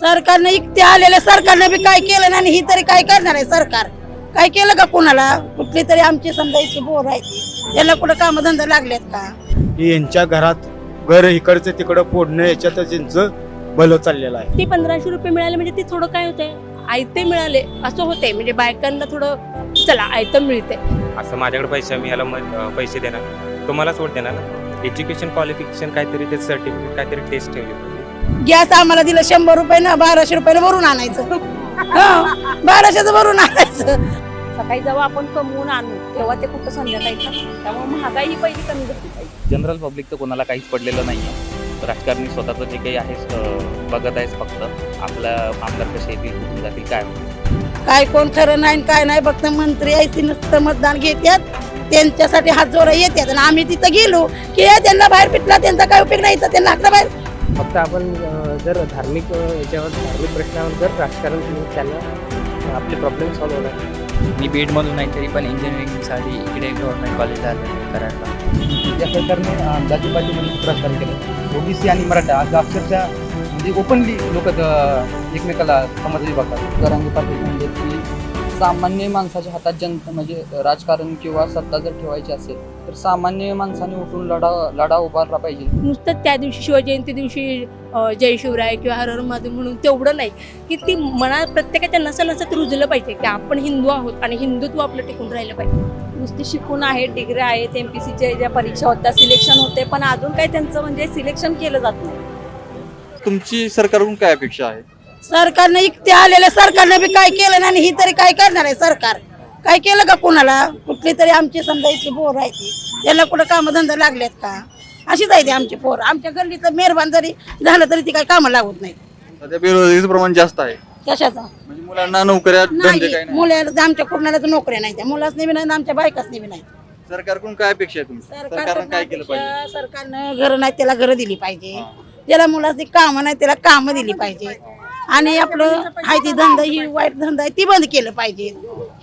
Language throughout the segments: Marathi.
सरकारने इकते आलेले सरकारने बी काय केलं नाही आणि ही तरी काय करणार आहे सरकार? काय केलं का कुणाला? कुठली तरी आमची समजा इतकी बोर आहे ती त्याला कुठं कामधंदा लागलेत का? की यांच्या घरात घर इकडचं तिकडं फोडणं याच्यातच यांचं भलं चाललेलं आहे. ते पंधराशे रुपये मिळाले म्हणजे ते थोडं काय होतंय? आयते मिळाले असं होतंय. म्हणजे बायकांना थोडं चला आयतं मिळते. असं माझ्याकडे पैसे मी मग, अं, पैसे देणार. तुम्हाला सोड देणार ना? एज्युकेशन क्वालिफिकेशन काहीतरी ते सर्टिफिकेट काहीतरी टेस्ट ठेवली. गॅस आम्हाला दिलं शंभर रुपये ना बाराशे रुपयाला भरून आणायचं. बाराशेचं भरून आणायचं. सकाळी जेव्हा आपण कमवून आणू तेव्हा ते कुठं संध्याकाळी त्यामुळे महागाई ही पहिली कमी झाली पाहिजे. जनरल पब्लिक तर कोणाला काहीच पडलेलं नाही आहे राजकारणी स्वतःचं जे काही आहे बघत आहेस फक्त. आपल्या आमदार कसे येतील कुठून जातील काय. काय कोण खरं नाही आणि काय नाही फक्त मंत्री आहे नुसतं मतदान घेतात त्यांच्यासाठी हात जोरा येतात आणि आम्ही तिथं गेलो की त्यांना बाहेर पिटला त्यांचा काय उपयोग नाही तर त्यांना हाकला बाहेर फक्त आपण जर धार्मिक याच्यावर धार्मिक प्रश्नावर जर राजकारण केलं त्यांना आपले प्रॉब्लेम सॉल्व्ह होणार. मी बीडमधून नाही तरी पण इंजिनिअरिंगसाठी इकडे गव्हर्नमेंट कॉलेजला आलो कराडला. या सरकारने जातीपातीमध्ये राजकारण केलं. ओबीसी आणि मराठा आज अक्षरशः म्हणजे ओपनली लोक एकमेकाला बघतात. जरांगी पाटील म्हणजे की सामान्य माणसाच्या हातात जनता म्हणजे राजकारण किंवा सत्ता जर ठेवायची असेल तर सामान्य माणसाने उठून लढा लढा उभारला पाहिजे. नुसतं त्या दिवशी शिवजयंती दिवशी जय शिवराय किंवा हर हर महादेव म्हणून तेवढं नाही. की ती मनात प्रत्येकाच्या नसा नसात रुजलं पाहिजे की आपण हिंदू आहोत आणि हिंदुत्व आपलं टिकून राहिलं पाहिजे. नुसती शिकून आहेत डिग्री आहेत एम पी सीच्या ज्या परीक्षा होत्या सिलेक्शन होते पण अजून काही त्यांचं म्हणजे सिलेक्शन केलं जात नाही. तुमची सरकारकडून काय अपेक्षा आहे? सरकारने इकते आलेले सरकारने बी काय केलं नाही आणि ही तरी काय करणार आहे सरकार? काय केलं का कुणाला? कुठली तरी आमची समजा इतकी बोर आहे ती त्याला कुठं कामधंदा लागलेत का? अशीच आहे ती आमची पोर. आमच्या गल्लीचं मेहरबान जरी झालं तरी ती काही कामं लागत नाही सध्या बेरोजगारीचं प्रमाण जास्त आहे. कशाचा? म्हणजे मुलांना नोकऱ्या धंदे काय नाही नाही. मुलाला आमच्या कुणाला नोकऱ्या नाही त्या. मुलाच नाही नाही आमच्या बायकाच नाही नाही. सरकारकडून काय अपेक्षा आहे तुमची? सरकारनं काय केलं पाहिजे? सरकारनं घरं नाही त्याला घरं दिली पाहिजे. ज्याला मुलाची कामं नाही त्याला कामं दिली पाहिजे. आणि आपलं हाय ती धंदा ही वाईट धंदा आहे ती बंद केलं पाहिजे.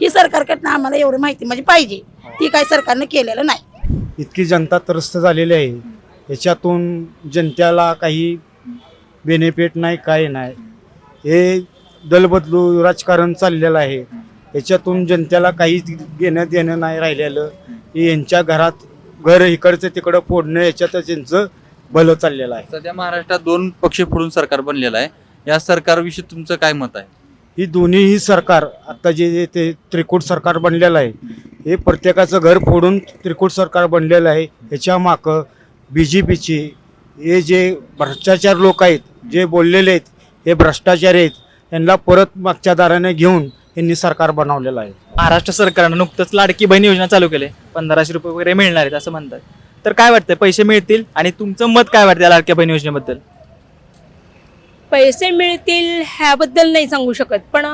ही सरकारकडनं आम्हाला एवढी माहिती म्हणजे पाहिजे. ती काय सरकारनं केलेलं नाही. इतकी जनता त्रस्त झालेली आहे. याच्यातून जनतेला काही बेनिफिट नाही काय नाही. हे दलबदलू राजकारण चाललेलं आहे. याच्यातून जनतेला काहीच घेणं देणं नाही राहिलेलं. हे यांच्या घरात घर इकडचं तिकडं फोडणं याच्यातच यांचं भलं चाललेलं आहे. सध्या महाराष्ट्रात दोन पक्ष फोडून सरकार बनलेलं आहे. या सरकारविषयी तुमचं काय मत आहे? ही दोन्हीही सरकार आता जे जे ते त्रिकूट सरकार बनलेलं आहे हे प्रत्येकाचं घर फोडून त्रिकूट सरकार बनलेलं आहे ह्याच्या मागं बी जे पीची हे जे भ्रष्टाचार लोक आहेत जे बोललेले आहेत हे भ्रष्टाचारी आहेत यांना परत मागच्या दाराने घेऊन यांनी सरकार बनवलेलं आहे. महाराष्ट्र सरकारनं नुकतंच लाडकी बहीण योजना चालू केली. पंधराशे रुपये वगैरे मिळणार आहेत असं म्हणतात. तर काय वाटतं पैसे मिळतील आणि तुमचं मत काय वाटतं या लाडक्या बहीण योजनेबद्दल? पैसे मिळतील ह्याबद्दल नाही सांगू शकत. पण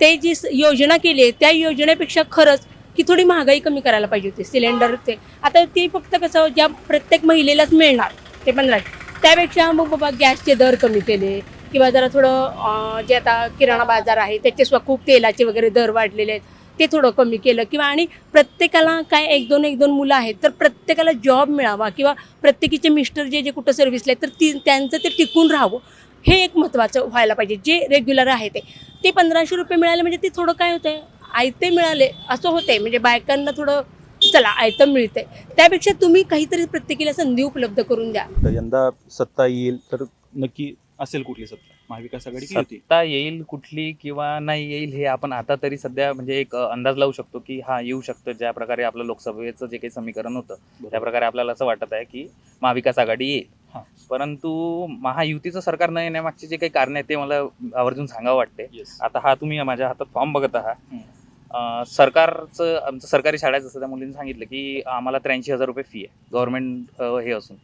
ते जी स- योजना केली आहे त्या योजनेपेक्षा खरंच की थोडी महागाई कमी करायला पाहिजे होती सिलेंडर ते. आता ती फक्त कसं ज्या प्रत्येक महिलेलाच मिळणार ते पण नाही त्यापेक्षा मग बाबा गॅसचे दर कमी केले किंवा जरा थोडं जे आता किराणा बाजार आहे त्याचे सुद्धा खूप तेलाचे वगैरे दर वाढलेले आहेत ते थोडं कमी केलं. किंवा आणि प्रत्येकाला काय एक दोन एक दोन मुलं आहेत तर प्रत्येकाला जॉब मिळावा किंवा प्रत्येकीचे मिस्टर जे जे कुठं सर्व्हिसला आहेत तर ती त्यांचं ते टिकून राहावं. हे एक महत्त्वाचं व्हायला पाहिजे. जे रेग्युलर आहे ते. ते पंधराशे रुपये मिळाले म्हणजे ते थोडं काय होतं आयते मिळाले असं होते म्हणजे बायकांना थोडं चला आयतं मिळते त्यापेक्षा तुम्ही काहीतरी प्रत्येकीला संधी उपलब्ध करून द्या. तर यंदा सत्ता येईल तर नक्की असेल कुठली सत्ता? महाविकास आघाडी? सत्ता येईल कुठली किंवा नाही येईल हे आपण आता तरी सध्या म्हणजे एक अंदाज लावू शकतो की हा येऊ शकतं. ज्या प्रकारे आपलं लोकसभेचं जे काही समीकरण होतं त्या प्रकारे आपल्याला असं वाटत आहे की महाविकास आघाडी येईल. परंतु महायुतीचं सरकार न येण्यामागचे जे काही कारण आहे ते मला आवर्जून सांगावं वाटते. आता हा तुम्ही माझ्या हातात फॉर्म बघत आहात. सरकारचं आमचं सरकारी शाळेचं असं त्या मुलींनी सांगितलं की आम्हाला त्र्याऐंशी हजार रुपये फी आहे. गव्हर्नमेंट हे असून.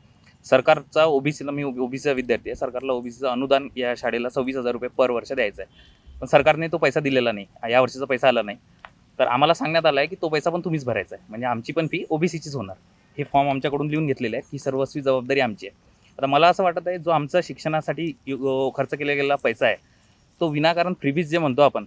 सरकारचा ओबीसीला मी ओबीसीचा विद्यार्थी आहे. सरकारला ओबीसीचं अनुदान या शाळेला सव्वीस हजार रुपये पर वर्ष द्यायचं आहे पण सरकारने तो पैसा दिलेला नाही. या वर्षीचा पैसा आला नाही. तर आम्हाला सांगण्यात आलं आहे की तो पैसा पण तुम्हीच भरायचा आहे म्हणजे आमची पण फी ओबीसीचीच होणार. हे फॉर्म आमच्याकडून लिहून घेतलेले आहे की सर्वस्वी जबाबदारी आमची आहे. आता मला असं वाटत आहे जो आमचा शिक्षणासाठी यु- खर्च केला गेलेला पैसा आहे तो विनाकारण फ्रीबीज जे म्हणतो आपण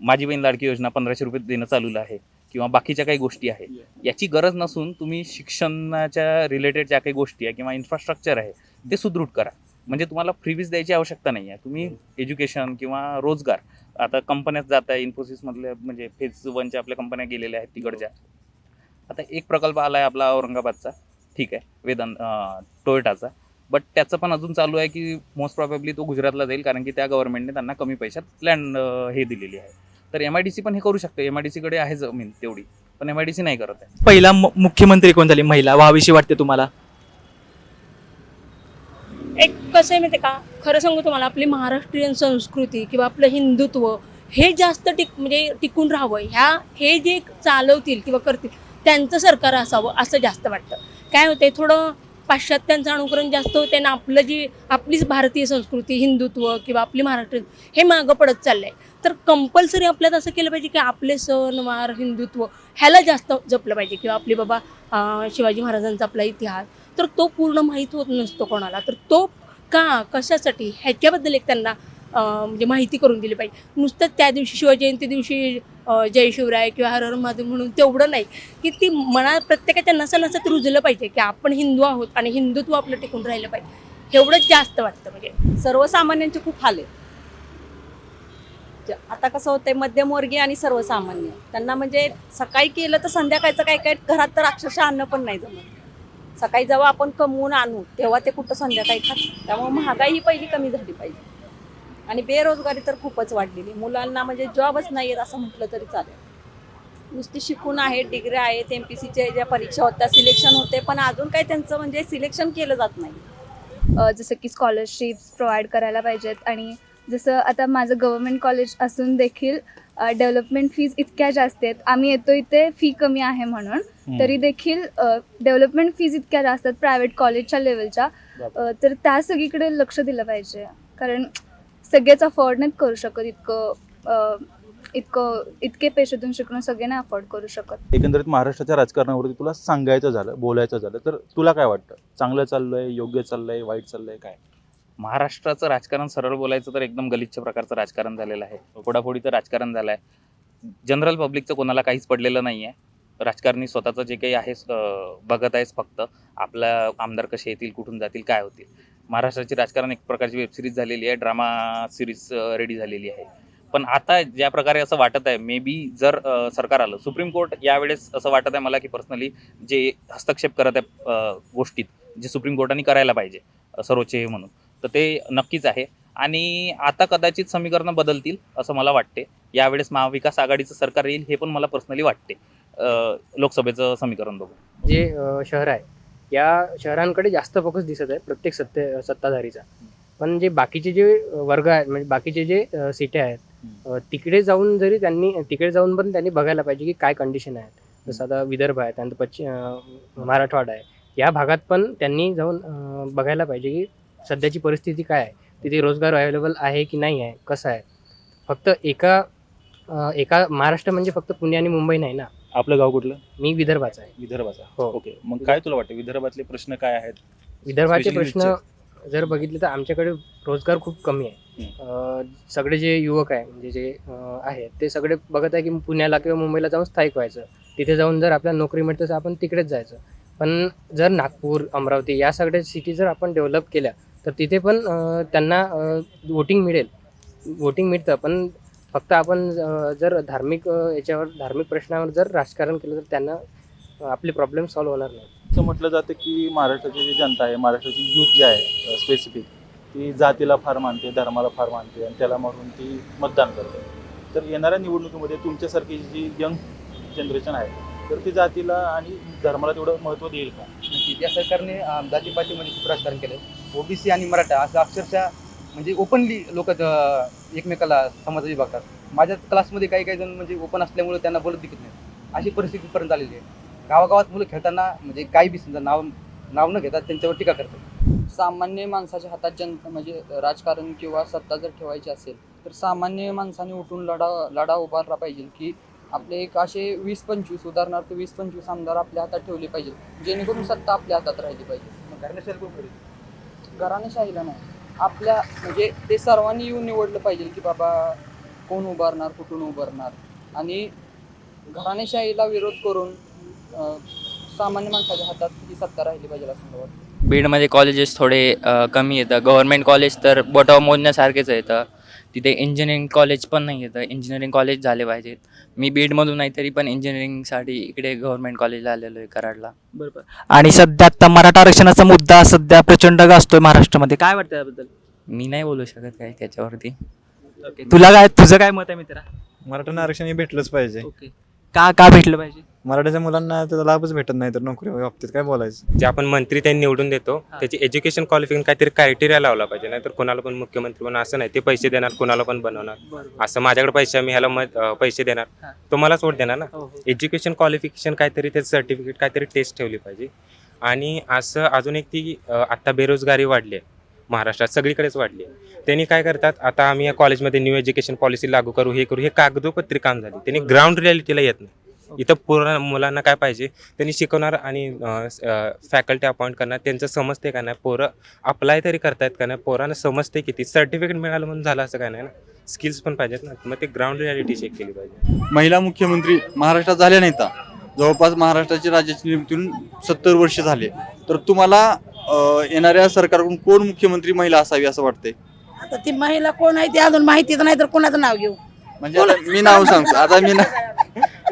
माझी बहीण लाडकी योजना पंधराशे रुपये देणं चालू आहे. किंवा बाकीच्या काही गोष्टी आहेत. याची गरज नसून तुम्ही शिक्षणाच्या रिलेटेड ज्या काही गोष्टी आहे किंवा इन्फ्रास्ट्रक्चर आहे ते सुदृढ करा. म्हणजे तुम्हाला फ्रीबीज द्यायची आवश्यकता नाही आहे तुम्ही एज्युकेशन किंवा रोजगार आता कंपन्यात जात आहे इन्फोसिसमधल्या म्हणजे फेज वनच्या आपल्या कंपन्या गेलेल्या आहेत तिकडच्या. आता एक प्रकल्प आला आहे आपला औरंगाबादचा. ठीक आहे वेदांत टोयोटाचा. बट त्याचं पण अजून चालू आहे की मोस्ट प्रॉबेबली तो गुजरातला जाईल कारण की त्या गव्हर्नमेंटने त्यांना कमी पैशात लँड हे दिलेली आहे. तर एम आय डी सी पण हे करू शकते. एम आय डी सीकडे आहे जमीन तेवढी. पण एम आय डी सी नाही करत आहे. पहिला मु- मुख्यमंत्री कोण झाली? महिला. व्हावीशी वाटते तुम्हाला? एक कसं आहे माहिती आहे का? खरं सांगू तुम्हाला आपली महाराष्ट्रीयन संस्कृती किंवा आपलं हिंदुत्व हे जास्त टिक म्हणजे टिकून राहावं. ह्या हे जे चालवतील किंवा करतील त्यांचं सरकार असावं असं जास्त वाटतं. काय होते थोडं पाश्चात्यांचं अनुकरण जास्त होते ना आपलं जी आपलीच भारतीय संस्कृती हिंदुत्व किंवा आपली महाराष्ट्र हे मागं पडत चाललं आहे तर कंपल्सरी आपल्यात असं केलं पाहिजे की आपले सणवार हिंदुत्व ह्याला जास्त जपलं पाहिजे किंवा आपली बाबा शिवाजी महाराजांचा आपला इतिहास. तर तो पूर्ण माहीत होत नसतो कोणाला. तर तो का कशासाठी? ह्याच्याबद्दल एक त्यांना म्हणजे माहिती करून दिली पाहिजे. नुसतं त्या दिवशी शिवजयंती दिवशी जय शिवराय किंवा हर हर महादेव म्हणून तेवढं नाही की ती मनात प्रत्येकाच्या नसा नसत रुजलं पाहिजे की आपण हिंदू आहोत आणि हिंदुत्व आपलं टिकून राहिलं पाहिजे. एवढंच जास्त वाटतं म्हणजे. सर्वसामान्यांचे खूप हाल आहे आता कसं होतंय मध्यमवर्गीय आणि सर्वसामान्य. त्यांना म्हणजे सकाळी केलं तर संध्याकाळचं काही काही घरात तर अक्षरशः अन्न पण नाही जमत. सकाळी जेव्हा आपण कमवून आणू तेव्हा ते कुठं संध्याकाळी खात त्यामुळे महागाई ही पहिली कमी झाली पाहिजे. आणि बेरोजगारी तर खूपच वाढलेली. मुलांना म्हणजे जॉबच नाही आहेत असं म्हटलं तरी चालेल. नुसती शिकून आहेत डिग्री आहेत एम पी सीच्या ज्या परीक्षा होत्या सिलेक्शन होते पण अजून काही त्यांचं म्हणजे सिलेक्शन केलं जात नाही. जसं की स्कॉलरशिप्स प्रोव्हाइड करायला पाहिजेत आणि जसं आता माझं गव्हर्मेंट कॉलेज असून देखील डेव्हलपमेंट फीज इतक्या जास्त आहेत. आम्ही येतो इथे फी कमी आहे म्हणून. तरी देखील डेव्हलपमेंट फीज इतक्या जास्त आहेत प्रायव्हेट कॉलेजच्या लेवलच्या अ, तर त्या सगळीकडे लक्ष दिलं पाहिजे. कारण सगळेच अफोर्ड नाहीत करू शकत इतकं इतकं इतके पैशातून शिकणं सगळे नाही अफोर्ड करू शकत. एकंदरीत महाराष्ट्राच्या राजकारणावरती तुला सांगायचं झालं बोलायचं झालं तर तुला काय वाटतं? चांगलं चाललंय योग्य चाललंय वाईट चाललंय काय? महाराष्ट्राचं राजकारण सरळ बोलायचं तर एकदम गलिच्छ प्रकारचं राजकारण झालेलं आहे. फोडाफोडीचं राजकारण झालं आहे जनरल पब्लिकचं कोणाला काहीच पडलेलं नाही आहे राजकारणी स्वतःचं जे काही आहे बघत आहेस फक्त आपल्या आमदार कसे येतील कुठून जातील काय होतील. महाराष्ट्राची राजकारण एक प्रकारची वेबसिरीज झालेली आहे. ड्रामा सिरीज रेडी झालेली आहे. पण आता ज्या प्रकारे असं वाटत आहे मे बी जर सरकार आलं सुप्रीम कोर्ट यावेळेस असं वाटत आहे मला की पर्सनली जे हस्तक्षेप करत आहे गोष्टीत जे सुप्रीम कोर्टाने करायला पाहिजे सर्वोच्च हे म्हणून तर ते नक्कीच आहे. आणि आता कदाचित समीकरणं बदलतील असं मला वाटते. यावेळेस महाविकास आघाडीचं सरकार येईल हे पण मला पर्सनली वाटते. लोकसभेचं समीकरण बघून जे शहर आहे या शहरांकडे जास्त फोकस दिसत आहे प्रत्येक सत्ते सत्ताधारीचा. पण जे बाकीचे जे वर्ग आहेत म्हणजे बाकीचे जे सीटे आहेत तिकडे जाऊन जरी त्यांनी तिकडे जाऊन पण त्यांनी बघायला पाहिजे की काय कंडिशन आहेत. जसं आता विदर्भ आहे त्यानंतर पश्चिम मराठवाडा आहे. या भागात पण त्यांनी जाऊन बघायला पाहिजे की सध्याची परिस्थिती काय आहे. तिथे रोजगार अवेलेबल आहे की नाही आहे कसं आहे. फक्त एका एका महाराष्ट्र म्हणजे फक्त पुणे आणि मुंबई नाही ना? आपलं गाव कुठलं? मी विदर्भाचा आहे. विदर्भाचा. हो. ओके. मग काय तुला वाटतं? विदर्भातले प्रश्न काय आहेत? विदर्भाचे Especially प्रश्न जर बघितले तर आमच्याकडे रोजगार खूप कमी आहे. अं, सगळे जे युवक आहे म्हणजे जे अं, आहेत ते सगळे बघत आहे की पुण्याला किंवा मुंबईला जाऊन स्थायिक व्हायचं. तिथे जाऊन जर आपल्याला नोकरी मिळते तर आपण तिकडेच जायचं. पण जर नागपूर अमरावती या सगळ्या सिटी जर आपण डेव्हलप केल्या तर तिथे पण अं, त्यांना वोटिंग मिळेल. वोटिंग मिळतं पण फक्त आपण जर धार्मिक याच्यावर धार्मिक प्रश्नावर जर राजकारण केलं तर त्यांना आपले प्रॉब्लेम सॉल्व्ह होणार नाही. असं म्हटलं जातं की महाराष्ट्राची जी जनता आहे महाराष्ट्राची यूथ जी आहे स्पेसिफिक ती जातीला फार मानते धर्माला फार मानते आणि त्याला मारून ती मतदान करते. तर येणाऱ्या निवडणुकीमध्ये तुमच्यासारखी जी यंग जनरेशन आहे तर ती जातीला आणि धर्माला तेवढं महत्त्व देईल का? नक्की या सरकारने जातीपातीमध्ये खूप राजकारण केलं ओबीसी आणि मराठा असं अक्षरशः म्हणजे ओपनली लोक एकमेकाला समाज विभागतात माझ्या क्लासमध्ये काही काही जण म्हणजे ओपन असल्यामुळे त्यांना बोलत दिसत नाही अशी परिस्थितीपर्यंत आलेली आहे. गावागावात मुलं खेळताना म्हणजे काही बी समजा नाव नाव न घेता त्यांच्यावर टीका करतात. सामान्य माणसाच्या हातात जनता म्हणजे राजकारण किंवा सत्ता जर ठेवायची असेल तर सामान्य माणसाने उठून लढा लढा उभारला पाहिजे की आपले एक असे वीस पंचवीस उदाहरणार्थ वीस पंचवीस आमदार आपल्या हातात ठेवले पाहिजे जेणेकरून सत्ता आपल्या हातात राहिली पाहिजे. करेल? घराणेशाहीला नाही. आपल्या म्हणजे ते सर्वांनी येऊन निवडलं पाहिजे की बाबा कोण उभारणार कुठून उभारणार. आणि घराणेशाहीला विरोध करून सामान्य माणसाच्या हातात ही सत्ता राहिली पाहिजे असं वाटतं. बीडमध्ये कॉलेजेस थोडे अ, कमी येतं. गव्हर्मेंट कॉलेज तर बोटावर मोजण्यासारखेच येतं तिथे इंजिनिअरिंग कॉलेज पण नाही येतं इंजिनिअरिंग कॉलेज झाले पाहिजेत. मी बीडमधून नाही तरी पण इंजिनिअरिंगसाठी इकडे गव्हर्मेंट कॉलेजला आलेलो आहे कराडला. बरोबर. आणि सध्या आता मराठा आरक्षणाचा मुद्दा सध्या प्रचंड गाजतोय महाराष्ट्रामध्ये. काय वाटतं याबद्दल? मी नाही बोलू शकत काही त्याच्यावरती. तुला काय तुझं काय मत आहे मित्रा? मराठा आरक्षण हे भेटलंच पाहिजे. ओके का का भेटलं पाहिजे? मराठाच्या मुलांना त्याचा लाभच भेटत नाही तर नोकरी बाबतीत काय बोलायचं? जे आपण मंत्री त्यांनी निवडून देतो त्याची एज्युकेशन क्वालिफिकेशन काहीतरी क्रायटेरिया लावला पाहिजे. नाहीतर कोणाला पण मुख्यमंत्री बनवणार असं नाही ते पैसे देणार कोणाला पण बनवणार. असं माझ्याकडे पैसे आहे, मी ह्याला मत अं, पैसे देणार. तुम्हाला वोट देणार ना. एज्युकेशन क्वालिफिकेशन काहीतरी त्याचं सर्टिफिकेट काहीतरी टेस्ट ठेवली पाहिजे. आणि असं अजून एक ती अं, आत्ता बेरोजगारी वाढली आहे. महाराष्ट्रात सगळीकडेच वाढली आहे. त्यांनी काय करतात आता आम्ही या कॉलेजमध्ये न्यू एज्युकेशन पॉलिसी लागू करू हे करू हे कागदोपत्री काम झाले. त्यांनी ग्राउंड रियालिटीला येत नाही. इथं पूर्ण मुलांना काय पाहिजे त्यांनी शिकवणार आणि फॅकल्टी अपॉइंट करणार त्यांचं समजते का नाही पोरं अप्लाय तरी करतायत का नाही पोरांना समजते किती सर्टिफिकेट मिळालं म्हणून झालं असं काय नाही ना? स्किल्स पण पाहिजेत ना मग ते ग्राउंड रियालिटी चेक केली पाहिजे. महिला मुख्यमंत्री महाराष्ट्रात झाल्या नाहीत जवळपास महाराष्ट्राची राज्याची निर्मिती होऊन सत्तर वर्ष झाले. तर तुम्हाला येणाऱ्या सरकारकडून कोण मुख्यमंत्री महिला असावी असं वाटतंय? आता ती महिला कोण आहे ती अजून माहितीच नाही तर कोणाचं नाव घेऊ? म्हणजे आता मी नाव सांगतो. आता मी ना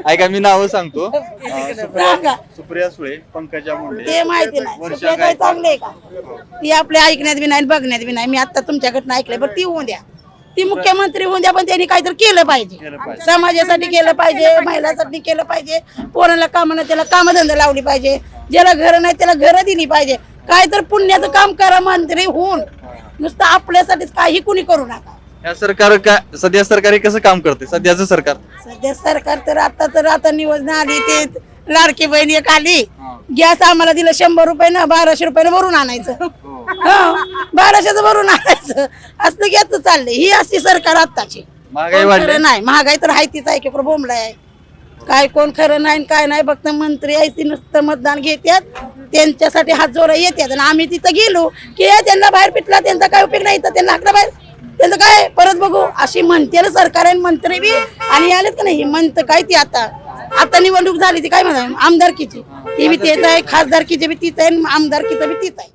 ऐका मी नाव सांगतो. अं, सुप्रिया सुप्रिया सुळे पंकजा मुंडे. ते माहिती नाही. वर्षा सुप्रिया ताई गायकवाड. चांगली आहे का? ती आपल्या ऐकण्यात बी नाही बघण्यात बी नाही. मी आता तुमच्याकडनं ऐकलंय. पण ती होऊन द्या. ती मुख्यमंत्री होऊन द्या पण त्यांनी काहीतरी केलं पाहिजे. समाजासाठी केलं पाहिजे महिलांसाठी केलं पाहिजे. पोराला कामानं त्याला कामधंदा लावली पाहिजे. ज्याला घर नाही त्याला घरं दिली पाहिजे. काय तर पुण्याचं काम करा मंत्री होऊन. नुसतं आपल्यासाठीच काही कुणी करू नका. या सरकार काय सध्या सरकार हे कसं काम करते सध्याचं सरकार. सध्या सरकार तर आता तर आता निवडणं आली ते लाडकी बहीण एक आली. गॅस आम्हाला दिलं शंभर रुपये ना बाराशे रुपयानं भरून आणायचं. हो, बाराशेचं भरून आणायचं. असलं घ्यायचं चाललंय. ही असती सरकार आत्ताची. महागाई वाढली. खरं नाही. महागाई तर आहे तीच आहे की बोंबला आहे काय कोण खरं नाही आणि काय नाही फक्त मंत्री आहे ती नुसतं मतदान घेतात त्यांच्यासाठी हात जोरा येतात आणि आम्ही तिथं गेलो की "ए, त्यांना बाहेर पिटला त्यांचा काय उपयोग नाही तर त्यांना हाकला बाहेर. त्यांचं काय? परत बघू. अशी म्हणते ना सरकार मंत्री बी. आणि आलेत का नाही? ही म्हणतं काय ती आता? आता निवडणूक झाली ती काय म्हणा? आमदारकीची. ती बी तेच आहे खासदारकीची बी तीच आहे आमदारकीचं बी तीच आहे.